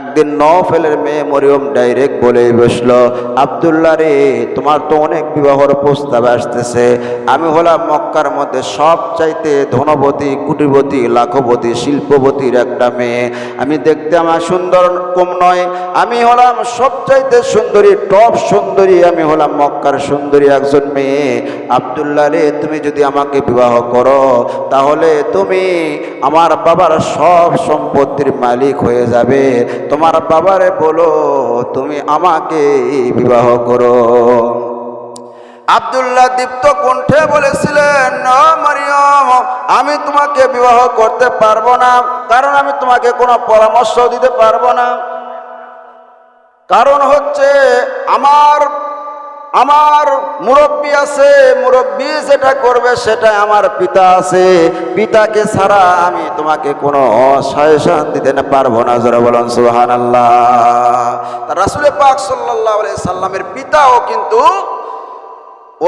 একদিন নফেলের মেয়ে মরিয়ম ডাইরেক্ট বলে বসল আবদুল্লা রে, তোমার তো অনেক বিবাহর প্রস্তাব আসতেছে। আমি হলাম মক্কার মধ্যে সব চাইতে ধনবতী কুটিবতী লাখবতী শিল্পবতীর একটা মেয়ে। আমি দেখতে আমার সুন্দর কম নয়, আমি হলাম সব চাইতে সুন্দরী, টপ সুন্দরী, আমি হলাম মক্কার সুন্দরী একজন মেয়ে। আবদুল্লাহ রে, তুমি যদি আমাকে বিবাহ করো, তাহলে তুমি আমার বাবার সব সম্পত্তির মালিক হয়ে যাবে। তোমার বাবারে বলো, তুমি আমাকে বিবাহ করো। আবদুল্লাহ দীপ্ত কণ্ঠে বলেছিলেন "না, মারিয়াম আমি তোমাকে বিবাহ করতে পারব না কারণ আমি তোমাকে কোনো পরামর্শ দিতে পারব না। কারণ হচ্ছে আমার আমার মুরব্বী আছে মুরব্বী যেটা করবে সেটা আমার পিতা আছে। পিতাকে ছাড়া আমি তোমাকে কোনো সাজেশন দিতে পারব না জোরে বলুন সুহান আল্লাহ রাসুল পাক সাল্লাহ সাল্লামের পিতাও কিন্তু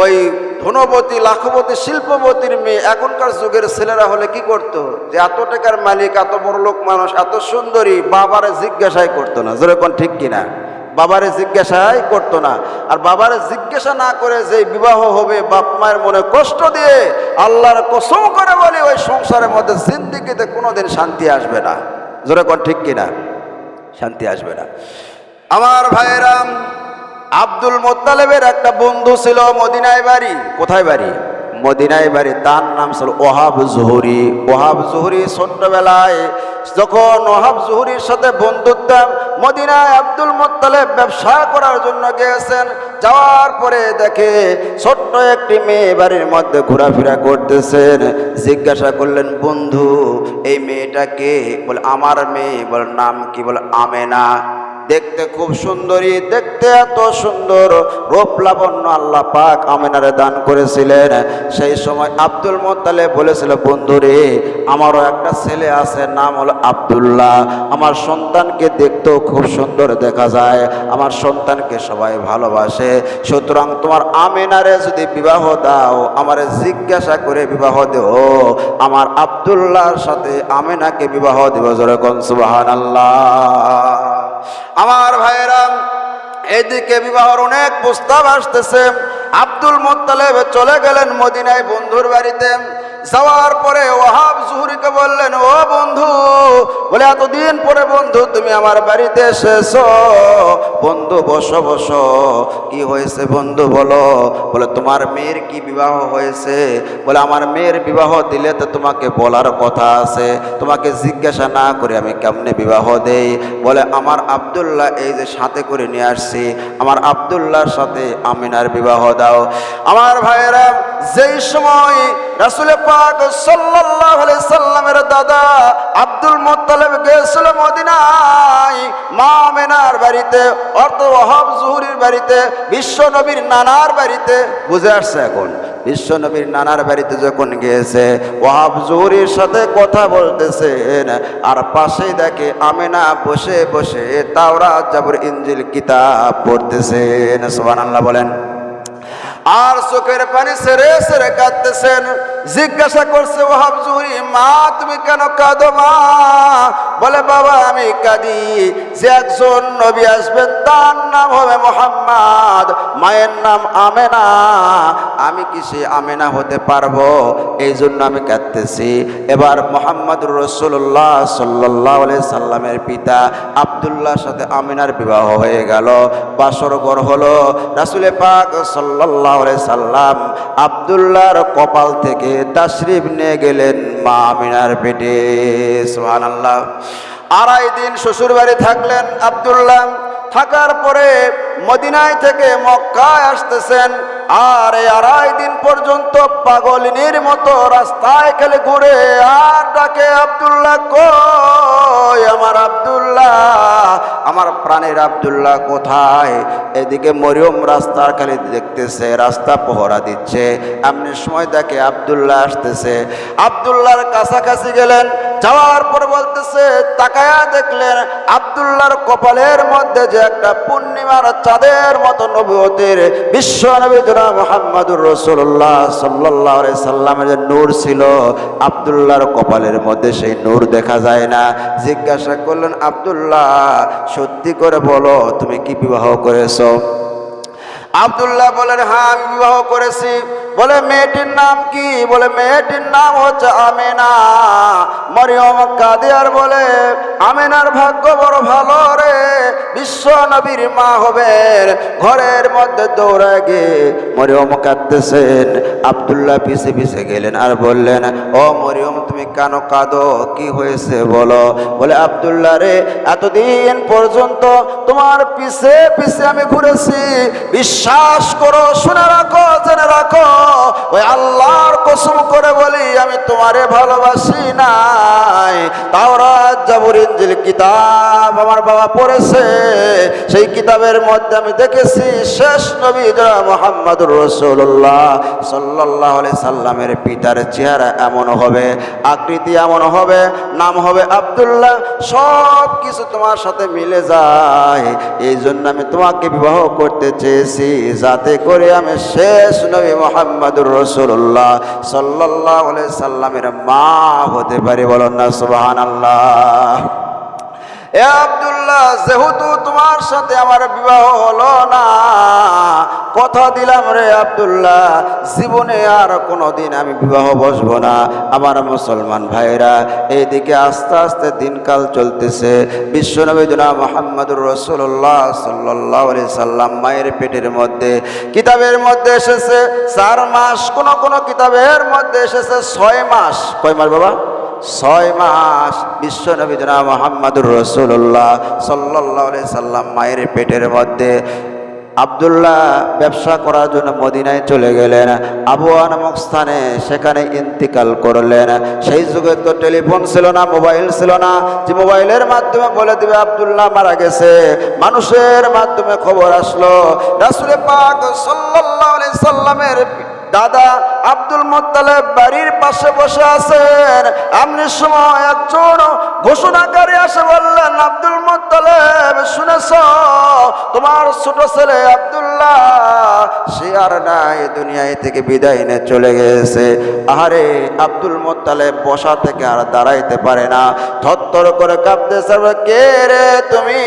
ওই ধনবতী লাখবতী শিল্পবতীর মেয়ে এখনকার যুগের ছেলেরা হলে কি করতো? যে এত টাকার মালিক, এত বড় লোক মানুষ, এত সুন্দরী, বাবারে জিজ্ঞাসাই করতো না। যেরকম ঠিক কিনা? বাবারে জিজ্ঞাসাই করতো না। আর বাবারে জিজ্ঞাসা না করে যে বিবাহ হবে, বাপ মায়ের মনে কষ্ট দিয়ে আল্লাহর কসম করে বলে ওই সংসারের মধ্যে জিন্দিগিতে কোনোদিন শান্তি আসবে না। যেরকম ঠিক কিনা? শান্তি আসবে না। আমার ভাইয়েরাম আব্দুল মোত্তালেবের একটা বন্ধু ছিল মদিনায় বাড়ি। কোথায় বাড়ি? মদিনায় বাড়ি। তার নাম ছিল ওহাব জহুরি। ওহাব জহুরি ছোট্টবেলায় যখন ওহাব জহুরির সাথে বন্ধুত্ব, মদিনায় আব্দুল মোত্তালেব ব্যবসা করার জন্য গিয়েছেন। যাওয়ার পরে দেখে ছোট্ট একটি মেয়ে বাড়ির মধ্যে ঘোরাফেরা করতেছেন। জিজ্ঞাসা করলেন, বন্ধু, এই মেয়েটাকে বলে, আমার মেয়ে। বল, নাম কি? বলে, আমেনা। দেখতে খুব সুন্দরী, দেখতে এত সুন্দর। রূপ লাবণ্য আল্লাহ পাক আমিনারে দান করেছিলেন। সেই সময় আব্দুল মোত্তালে বলেছিল, বন্ধুরে, আমারও একটা ছেলে আছে, নাম হলো আব্দুল্লাহ। আমার সন্তানকে দেখতেও খুব সুন্দর দেখা যায়। আমার সন্তানকে সবাই ভালোবাসে। সুতরাং তোমার আমিনারে যদি বিবাহ দাও, আমারে জিজ্ঞাসা করে বিবাহ দেও। আমার আব্দুল্লাহর সাথে আমিনাকে বিবাহ দেব জোরে সুবাহান আল্লাহ আমার ভাইয়েরা, এদিকে বিবাহর অনেক প্রস্তাব আসতেছে। আব্দুল মোত্তালেব চলে গেলেন মদিনায় বন্ধুর বাড়িতে। যাওয়ার পরে ওহাব জুহুরিকে বললেন, ও বন্ধু বলে, এতদিন পরে বন্ধু তুমি আমার বাড়িতে এসেছ। বন্ধু, বসো বসো। কি হয়েছে বন্ধু বলো। বলে, তোমার মেয়ের কি বিবাহ হয়েছে? বলে, আমার মেয়ের বিবাহ দিলে তো তোমাকে বলার কথা আছে। তোমাকে জিজ্ঞাসা না করে আমি কেমনে বিবাহ দেই? বলে, আমার আব্দুল্লাহ এই যে সাথে করে নিয়ে আসছি। আমার আব্দুল্লাহর সাথে আমিনার বিবাহ দাও। আমার ভাইয়েরা, যেই সময় রাসুল পাক আলাইহি সাল্লামের দাদা আব্দুল মুত্তালিব গিয়েছিল মদিনায়। মা আমিনার বাড়িতে অর্থ ওয়াহাব জুহুরির বাড়িতে, বিশ্ব নবীর নানার বাড়িতে। বুঝে আসছে এখন, বিশ্ব নবীর নানার বাড়িতে যখন গিয়েছে ওয়াহাব জুহুরির সাথে কথা বলতেছেন, আর পাশেই দেখে আমিনা বসে বসে তাওরা জাবর ইঞ্জিল কিতাব পড়তেছেন। সুবহানাল্লাহ বলেন। আর চোখের পানি সেরে সেরে কাঁদতেছেন। জিজ্ঞাসা করছে, ওহাব জুহরি, মা, তুমি কেন কাঁদো মা? বলে, বাবা, আমি কাঁদি। যে একজন নবী আসবেন তার নাম হবে মোহাম্মদ। মায়ের নাম আমেনা। আমি কি সে আমেনা হতে পারব? এই জন্য আমি কাঁদতেছি। এবার মোহাম্মদ রসুল্লাহ সাল্লাহ সাল্লামের পিতা আবদুল্লাহর সাথে আমিনার বিবাহ হয়ে গেল। বাসর ঘর হলো। রাসুলে পাক সাল্লাহ সাল্লাম, আবদুল্লাহর কপাল থেকে তাশরিফ নিয়ে গেলেন মা আমিনার পেটে। সোহান আল্লাহ আড়াই দিন শ্বশুর বাড়ি থাকলেন আবদুল্লাহ। থাকার পরে মদিনায় থেকে মক্কায় আসতেছেন। আর আড়াই দিন পর্যন্ত পাগলিনীর মতো রাস্তায় খেলে ঘুরে আর ডাকে, আবদুল্লাহ কই? আমার আবদুল্লাহ, আমার প্রাণের আবদুল্লাহ কোথায়? এদিকে মরিয়ম রাস্তার খালি দেখতেছে, রাস্তা পহরা দিচ্ছে। এমনি সময় দেখে আবদুল্লাহ আসতেছে। আবদুল্লাহর কাছাকাছি গেলেন, যাওয়ার পর বলতেছে, তাকায়া দেখলেন আবদুল্লাহর কপালের মধ্যে যে একটা পূর্ণিমার চাঁদের মতো নবুয়তের বিশ্ব নবী জনাব মোহাম্মদুর রসুল্লাহ সাল্লাহ সাল্লামের যে নূর ছিল, আবদুল্লাহর কপালের মধ্যে সেই নূর দেখা যায় না। জিজ্ঞাসা করলেন, আবদুল্লাহ, সত্যি করে বলো, তুমি কি বিবাহ করেছ? আবদুল্লাহ বলেন হ্যাঁ আমি বিবাহ করেছি। বলে মেয়েটির নাম কি? বলে মেয়েটির নাম হচ্ছে আমেনা। মরিয়ম কাদিয়ার বলে, আমেনার ভাগ্য বড় ভালো রে, বিশ্ব নবীর মা হবেন। ঘরের মধ্যে দৌড়ায় গে মরিয়ম কাঁদতেছেন। আবদুল্লাহ পিছে পিছে গেলেন আর বললেন, ও মরিয়ম, তুমি কেন কাঁদো? কি হয়েছে বলো? বলে, আবদুল্লাহ রে, এতদিন পর্যন্ত তোমার পিছে পিছে আমি ঘুরেছি। বিশ্বাস করো, শুনে রাখো, জেনে রাখো। ওই আল্লাহর কসম করে বলি, আমি তোমারে ভালোবাসি নাই। তাওরাত জাবুর ইনজিল কিতাব আমার বাবা পড়েছে। সেই কিতাবের মধ্যে আমি দেখেছি, শেষ নবী মোহাম্মদুর রসুল্লাহ সাল্লাহ সাল্লামের পিতার চেহারা এমন হবে, আকৃতি এমন হবে, নাম হবে আবদুল্লাহ সব কিছু তোমার সাথে মিলে যায়। এই জন্য আমি তোমাকে বিবাহ করতে চেয়েছি, যাতে করে আমি শেষ নবী মোহাম্মদুর রসুল্লাহ সাল্লাহ সাল্লামের মা হতে পারে বলুন না সুবাহান আল্লাহ এ আব্দুল্লাহ, যেহেতু তোমার সাথে আমার বিবাহ হলো না, কথা দিলাম রে আব্দুল্লাহ, জীবনে আর কোনোদিন আমি বিবাহ বসবো না। আমার মুসলমান ভাইরা এইদিকে আস্তে আস্তে দিনকাল চলতেছে। বিশ্বনবী জনা মোহাম্মদুর রসুল্লাহ সাল্লাহ সাল্লাম মায়ের পেটের মধ্যে কিতাবের মধ্যে এসেছে, চার মাস, কোন কোন কিতাবের মধ্যে এসেছে ছয় মাস। কয় মাস বাবা? ছয় মাস বিশ্ব নবী জনা মোহাম্মদুর রসুল্লাহ সাল্লাহ সাল্লাম মায়ের পেটের মধ্যে আবদুল্লাহ ব্যবসা করার জন্য মদিনায় চলে গেলেন। আবুয়া নামক স্থানে সেখানে ইন্তিকাল করলেন। সেই যুগে তো টেলিফোন ছিল না, মোবাইল ছিল না। যে মোবাইলের মাধ্যমে বলে দিবে, আবদুল্লাহ মারা গেছে। মানুষের মাধ্যমে খবর আসলো। রাসুল পাক সাল্লাহ সাল্লামের দাদা আব্দুল মোত্তালেব বাড়ির পাশে বসে আছেন। আপনি সময় একজন ঘোষণাকারী আসে বললেন, আব্দুল মোত্তালেব, শুনেছ? তোমার ছোট ছেলে আব্দুল্লাহ, সে আর নাই, দুনিয়ায় থেকে বিদায় নিয়ে চলে গেছে আহারে, আব্দুল মোত্তালেব বসা থেকে আর দাঁড়াইতে পারে না। থরথর করে কাঁপতে কে রে তুমি?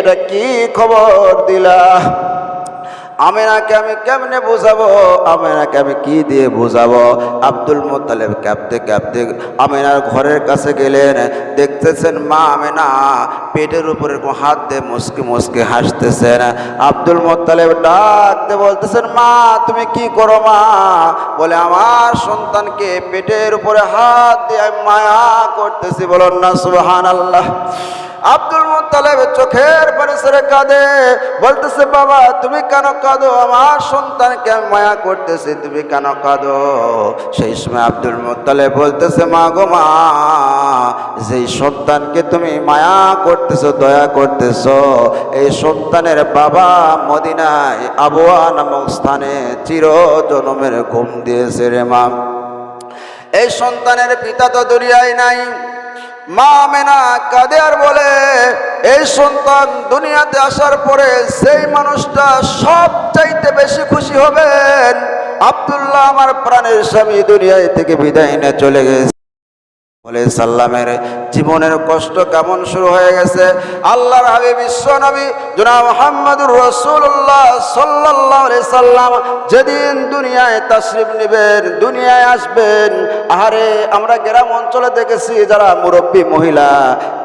এটা কি খবর দিলা? আমেনাকে আমি কেমনে বোঝাবো? আমেনাকে আমি কি দিয়ে বোঝাবো? আব্দুল মোতালেব কাঁপতে কাঁপতে আমেনার ঘরের কাছে গেলেন। দেখতেছেন মা আমেনা পেটের উপরে হাত দিয়ে মুসকে মুসকে হাসতেছেন। আব্দুল মোতালেব ডাকতে বলতেছেন, মা, তুমি কি করো মা? বলে, আমার সন্তানকে পেটের উপরে হাত দিয়ে আমি মায়া করতেছি। বলুন না সুহান আল্লাহ আব্দুল মুতালেব চোখের পরিসরে কাঁদে। বলতেছে, বাবা, তুমি কেন কাঁদো, আমার সন্তানকে আমি মায়া করতেছি, তুমি কেন কাঁদো? সেই সময় আব্দুল মুতালেব বলতেছে, মা গো মা, যেই সন্তানকে তুমি মায়া করতেছো, দয়া করতেছো, এই সন্তানের বাবা মদিনায় আবুয়া নামক স্থানে চির জনমের ঘুম দিয়েছে রে মা। এই সন্তানের পিতা তো দুনিয়ায় নাই। মা মেনা কাঁদে আর বলে, এই সন্তান দুনিয়াতে আসার পরে সেই মানুষটা সব চাইতে বেশি খুশি হবেন। আবদুল্লাহ আমার প্রাণের স্বামী দুনিয়ায় থেকে বিদায় নিয়ে চলে গেছে। সাল্লামের জীবনের কষ্ট কেমন শুরু হয়ে গেছে? আল্লাহর হাবিব বিশ্ব নবী জনাব মোহাম্মদুর রসুল্লাহ সাল্লাহ সাল্লাম যেদিন দুনিয়ায় তাশরিফ নেবেন, দুনিয়ায় আসবেন, আহারে আমরা গ্রাম অঞ্চলে দেখেছি যারা মুরব্বী মহিলা,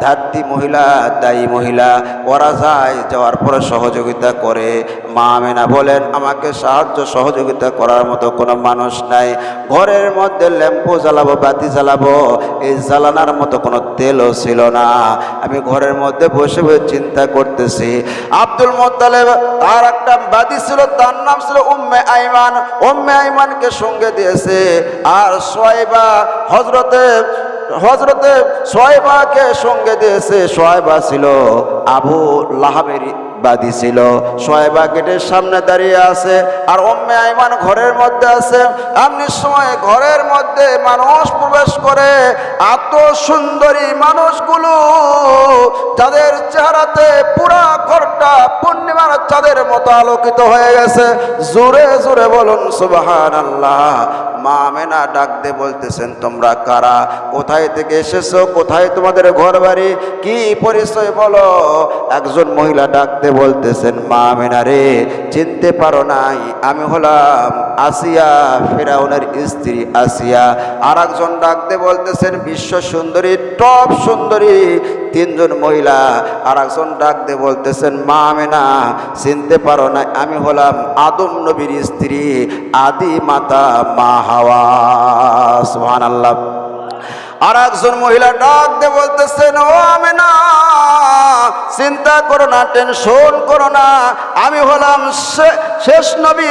ধাত্রী মহিলা, দায়ী মহিলা, ওরা যায় যাওয়ার পরে সহযোগিতা করে। মা মেনা বলেন, আমাকে সাহায্য, সহযোগিতা করার মতো কোনো মানুষ নাই। ঘরের মধ্যে ল্যাম্পো জ্বালাবো, বাতি জ্বালাবো এই জ্বালানার মতো কোনো তেলও ছিল না। আমি ঘরের মধ্যে বসে বসে চিন্তা করতেছি। আব্দুল মোত্তালেব তার একটা বাদি ছিল, তার নাম ছিল উম্মে আইমান। উম্মে আইমানকে সঙ্গে দিয়েছে। আর সোয়াইবা হজরতে হজরতে সোয়েবাকে সঙ্গে দিয়েছে। সোয়েবা ছিল আবু লাহাবের বাদী ছিল। সোয়েবা গেটের সামনে দাঁড়িয়ে আছে আর অম্মে আইমান ঘরের মধ্যে আছে। এমনি সময় ঘরের মধ্যে মানুষ প্রবেশ করে। এত সুন্দরী মানুষগুলো যাদের চেহারাতে পুরা ঘরটা পূর্ণিমার চাঁদের মতো আলোকিত হয়ে গেছে। জোরে জোরে বলুন সুবাহান আল্লাহ মা মেনা ডাক দে বলতেছেন, তোমরা কারা? কোথায় থেকে এসেছ? কোথায় তোমাদের ঘর বাড়ি কি পরিচয় বলো? একজন মহিলা ডাকতে বলতেছেন, মা মেনা রে, চিনতে পারো নাই, আমি হলাম আসিয়া ফেরাউনের স্ত্রী আসিয়া। আর একজন ডাকতে বলতেছেন, বিশ্ব সুন্দরী, টপ সুন্দরী, তিনজন মহিলা। আর একজন ডাকতে বলতেছেন, মা মেনা চিনতে পারো না আমি হলাম আদম নবীর স্ত্রী, আদি মাতা মা হাওয়া। সুহান আল্লাহ আর একজন মহিলা ডাক দিয়ে বলতেছেন ও আমি না চিন্তা করো না, টেনশন করো না। আমি হলাম শেষ নবী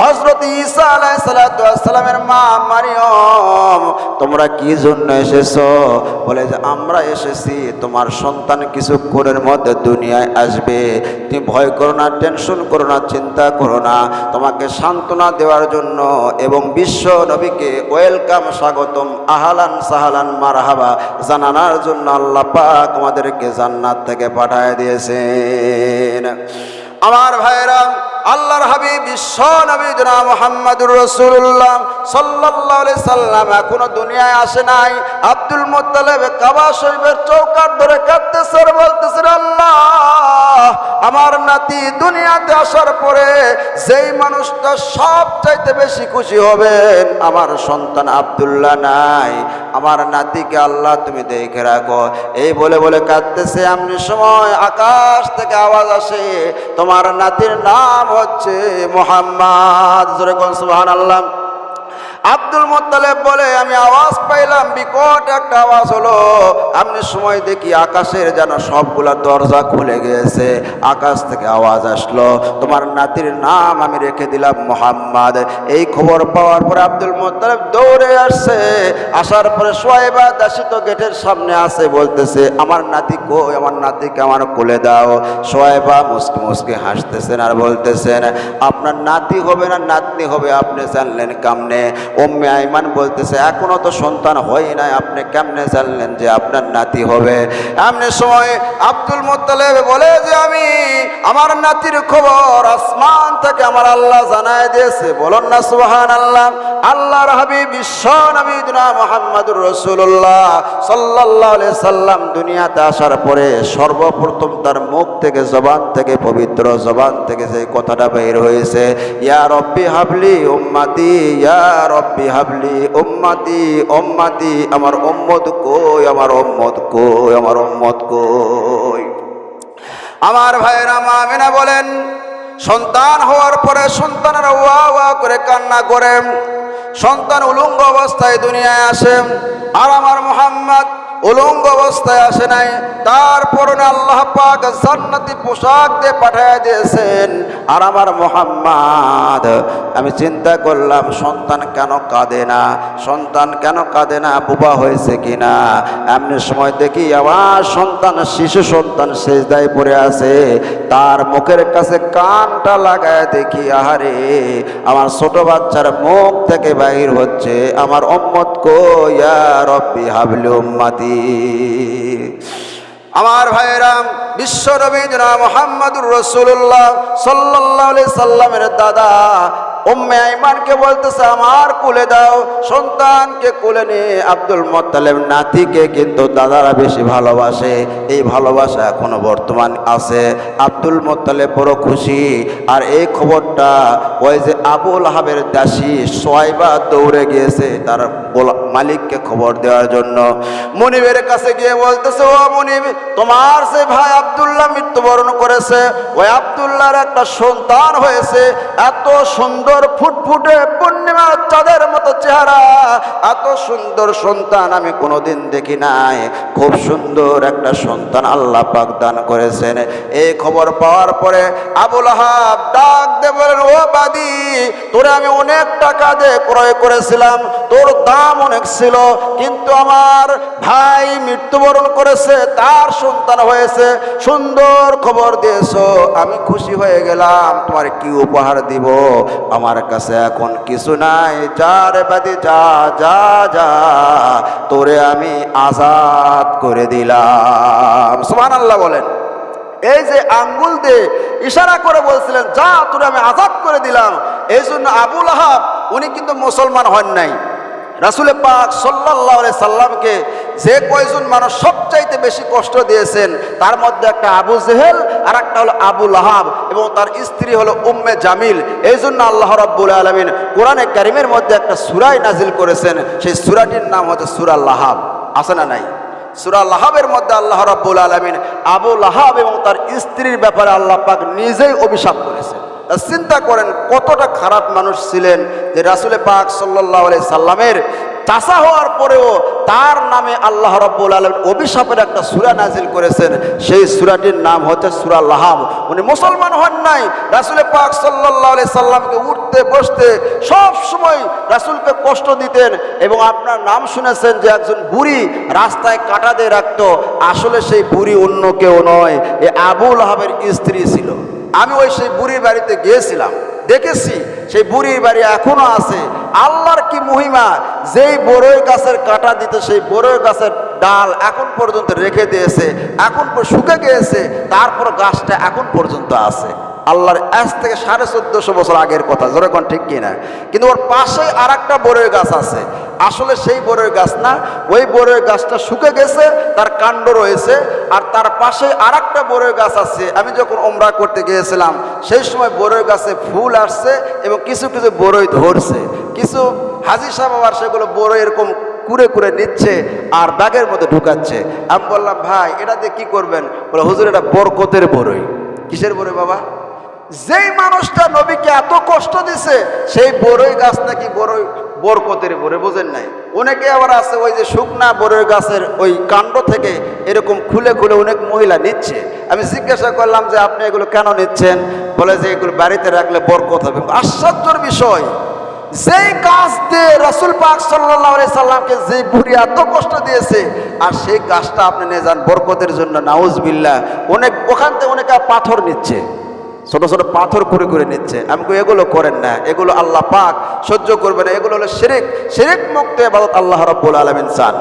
হজরত ঈসা আলাই সালামের মা মারিয়ম। তোমরা কি জন্য এসেছ? বলে যে, আমরা এসেছি, তোমার সন্তান কিছু কিছুক্ষণের মধ্যে দুনিয়ায় আসবে। তুমি ভয় করো না, টেনশন করো না, চিন্তা করো না। তোমাকে সান্ত্বনা দেওয়ার জন্য এবং বিশ্ব নবীকে ওয়েলকাম স্বাগতম আহালান সাহালান মারহাবা। জানানার জন্য আল্লাহ পাক আমাদেরকে জান্নাত থেকে পাঠায় দিয়েছেন। আমার ভাইরা আল্লাহর হাবিব বিশ্ব নবী জনা মোহাম্মদুর রসুল্লাহ আলাইহি সাল্লাম এখনও দুনিয়ায় আসে নাই। আব্দুল মুত্তালিব কাবা শরীফের চৌকাট ধরে কাঁদতেছে বলতেছেন আল্লাহ, আমার নাতি দুনিয়াতে আসার পরে যেই মানুষটা সব চাইতে বেশি খুশি হবেন, আমার সন্তান আব্দুল্লাহ নাই। আমার নাতিকে আল্লাহ তুমি দেখে রাখো। এই বলে বলে কাঁদতেছে। এমনি সময় আকাশ থেকে আওয়াজ আসে, তোমার নাতির নাম হচ্ছে মোহাম্মদ। জোরে কোন সুহান আল্লাহ আব্দুল মোত্তালেব বলে, আমি আওয়াজ পাইলাম, বিকট একটা আওয়াজ হলো। এমনি সময় দেখি আকাশের যেন সবগুলা দরজা খুলে গিয়েছে। আকাশ থেকে আওয়াজ আসলো। তোমার নাতির নাম আমি রেখে দিলাম মোহাম্মদ। এই খবর পাওয়ার পরে আব্দুল মোত্তালেব দৌড়ে আসছে। আসার পরে সোয়েবা দাসী তো গেটের সামনে আসে বলতেছে, আমার নাতি কই? আমার নাতিকে আমার কোলে দাও। সোয়েবা মুসকে মুসকে হাসতেছেন আর বলতেছেন, আপনার নাতি হবে না নাতনি হবে, আপনি জানলেন কামনে। ওম্মে আইমান বলতেছে, এখনও তো সন্তান হয় নাই, আপনি কেমনে জানলেন যে আপনার নাতি হবে? এমনি সময় আব্দুল মোত্তালেব বলে যে, আমি আমার নাতির খবর আসমান থেকে আমার আল্লাহ জানায় দিয়েছে। বলুন না সুবহান আল্লাহ আল্লাহর হাবিব বিশ্ব নবীনা মোহাম্মদুর রসুল্লাহ আলাইহি সাল্লাম দুনিয়াতে আসার পরে সর্বপ্রথম তার মুখ থেকে, জবান থেকে, পবিত্র জবান থেকে যে কথাটা বের হয়েছে, ইয়া রব্বি হাবলি উম্মাতি, ইয়া রব্বি হাবলি উম্মাতি উম্মাতি, আমার উম্মত কই, আমার উম্মত কই, আমার উম্মত কই? আমার ভাইয়েরা, মা আমিনা বলেন, সন্তান হওয়ার পরে সন্তানেরা ওয়া ওয়া করে কান্না করে, সন্তান উলঙ্গ অবস্থায় দুনিয়ায় আসে আর আমার মোহাম্মদ উলঙ্গ অবস্থায় আসে নাই। তারপর আল্লাহ পাক জান্নাতি পোশাক দিয়ে পাঠিয়ে দিয়েছেন। আর আমার মোহাম্মদ, আমি চিন্তা করলাম, সন্তান কেন কাঁদে না? সন্তান কেন কাঁদে না? বুবা হয়েছে কিনা? এমনি সময় দেখি আমার সন্তান, শিশু সন্তান সেজদায় পড়ে আছে। তার মুখের কাছে কানটা লাগায় দেখি, আহারে, আমার ছোট বাচ্চার মুখ থেকে বাহির হচ্ছে। আমার অম্মত কো ইয়া রব্বি হাবলি উম্মাতি। আমার ভাইরাম বিশ্ব রবীন্দ্র মোহাম্মদুর রসুল্লাহ সাল্লাহ সাল্লামের দাদা উম্মে আইমানকে বলতেছে, আমার কোলে দাও, সন্তানকে কোলে নিয়ে আব্দুল মোত্তালেব নাতিকে কিন্তু দাদারা বেশি ভালোবাসে। এই ভালোবাসা এখনও বর্তমান আছে। আব্দুল মোত্তালেব বড় খুশি। আর এই খবরটা ওই যে আবুল হাবের দাসী সোয়াইবা দৌড়ে গিয়েছে তার মালিককে খবর দেওয়ার জন্য। মনিবের কাছে গিয়ে বলতেছে, ও মনিব, তোমার সে ভাই আব্দুল্লাহ মৃত্যুবরণ করেছে, ওই আবদুল্লাহর একটা সন্তান হয়েছে। এত সুন্দর ফুটফুটে পূর্ণিমা চাঁদের মতো চেহারা। এত সুন্দর সন্তান আমি কোনোদিন দেখি নাই। খুব সুন্দর একটা সন্তান আল্লাহ পাক দান করেছেন। এই খবর পাওয়ার পরে আবুল আহাব ডাক দে বলেন ও বাদি, তোরে আমি অনেক টাকা দিয়ে ক্রয় করেছিলাম। তোর দাম অনেক ছিল, কিন্তু আমার ভাই মৃত্যুবরণ করেছে, তার সন্তান হয়েছে। সুন্দর খবর দিয়েছ, আমি খুশি হয়ে গেলাম। তোমার কি উপহার দিব? আমার কাছে এখন কিছু নাই। যার বাদি যা যা যা, তোরে আমি আজাদ করে দিলাম। সুমান আল্লাহ বলেন। এই যে আঙ্গুল দিয়ে ইশারা করে বলছিলেন, যা, তোরে আমি আজাদ করে দিলাম। এই জন্য আবুল আহাব, উনি কিন্তু মুসলমান হন নাই। রাসুলে পাক সাল্লাহ সাল্লামকে যে কয়জন মানুষ সবচাইতে বেশি কষ্ট দিয়েছেন, তার মধ্যে একটা আবু জেহেল আর একটা হলো আবুল আহাব এবং তার স্ত্রী হলো উম্মে জামিল। এই জন্য আল্লাহ রব্বুল আলমিন কোরআনে কারিমের মধ্যে একটা সুরাই নাজিল করেছেন। সেই সুরাটির নাম হচ্ছে সুরা লাহাব। আছে না নাই? সুরা লাহাবের মধ্যে আল্লাহ রাব্বুল আলমিন আবু লাহাব এবং তার স্ত্রীর ব্যাপারে আল্লাহ পাক নিজেই অভিশাপ করেছেন। চিন্তা করেন কতটা খারাপ মানুষ ছিলেন যে রাসুলে পাক সাল্লাহ আলি সাল্লামের চাষা হওয়ার পরেও তার নামে আল্লাহ রব্বুল আলম অভিশাপের একটা সুরা নাজিল করেছেন। সেই সুরাটির নাম হচ্ছে সুরা লাহাব উনি মুসলমান হন নাই। রাসুলে পাক সাল্লাহ সাল্লামকে উঠতে, বসতে সব সময় রাসুলকে কষ্ট দিতেন এবং আপনার নাম শুনেছেন যে একজন বুড়ি রাস্তায় কাটা দিয়ে রাখত। আসলে সেই বুড়ি অন্য কেউ নয়, এ আবুল আহাবের স্ত্রী ছিল। আমি ওই সেই বুড়ির বাড়িতে গিয়েছিলাম। দেখেছি, সেই বুড়ির বাড়ি এখনও আছে। আল্লাহর কি মহিমা, যেই বড়ই গাছের কাটা দিতে সেই বড়ই গাছের ডাল এখন পর্যন্ত রেখে দিয়েছে, এখন শুকে গিয়েছে, তারপর গাছটা এখন পর্যন্ত আছে। আল্লাহর আজ থেকে সাড়ে চোদ্দশো বছর আগের কথা যেরকম ঠিক কিনা? কিন্তু ওর পাশে আর একটা বড়ই গাছ আছে। আসলে সেই বড়ই গাছ না। ওই বড়ই গাছটা শুকে গেছে, তার কাণ্ড রয়েছে, আর তার পাশে আর একটা বড়ই গাছ আছে। আমি যখন ওমরা করতে গিয়েছিলাম, সেই সময় বড়ই গাছে ফুল আসছে এবং কিছু কিছু বরই ধরছে। কিছু হাজি সাহেব আবার সেগুলো বড়ই এরকম কুড়ে কুড়ে নিচ্ছে আর ব্যাগের মধ্যে ঢুকাচ্ছে। আমি বললাম, ভাই, এটা দিয়ে কী করবেন? বলে, হুজুর, এটা বরকতের বড়ই কিসের বড়ই বাবা? যেই মানুষটা নবীকে এত কষ্ট দিছে, সেই বড়ই গাছ নাকি বড়ই বরকতের বড়ে বোঝেন নাই? অনেকে আবার আছে ওই যে শুকনা বড়ই গাছের ওই কাণ্ড থেকে এরকম খুলে খুলে অনেক মহিলা নিচ্ছে। আমি জিজ্ঞাসা করলাম যে, আপনি এগুলো কেন নিচ্ছেন? বলে যে, এগুলো বাড়িতে রাখলে বরকত হবে। আশ্চর্যর বিষয়, যেই গাছ দিয়ে রসুল পাক সাল্লাহ সাল্লামকে যে বুড়ি এত কষ্ট দিয়েছে, আর সেই গাছটা আপনি নিয়ে যান বরকতের জন্য নাউজ বিল্লা অনেক, ওখান থেকে অনেকে পাথর নিচ্ছে। ছোট ছোট পাথর করে করে নিচ্ছে। আমি এগুলো করেন না। এগুলো আল্লাহ পাক সহ্য করবে না। এগুলো হলো শিরিক। শিরিক মুক্ত এবাদত আল্লাহ রব্বুল আলমিন চান।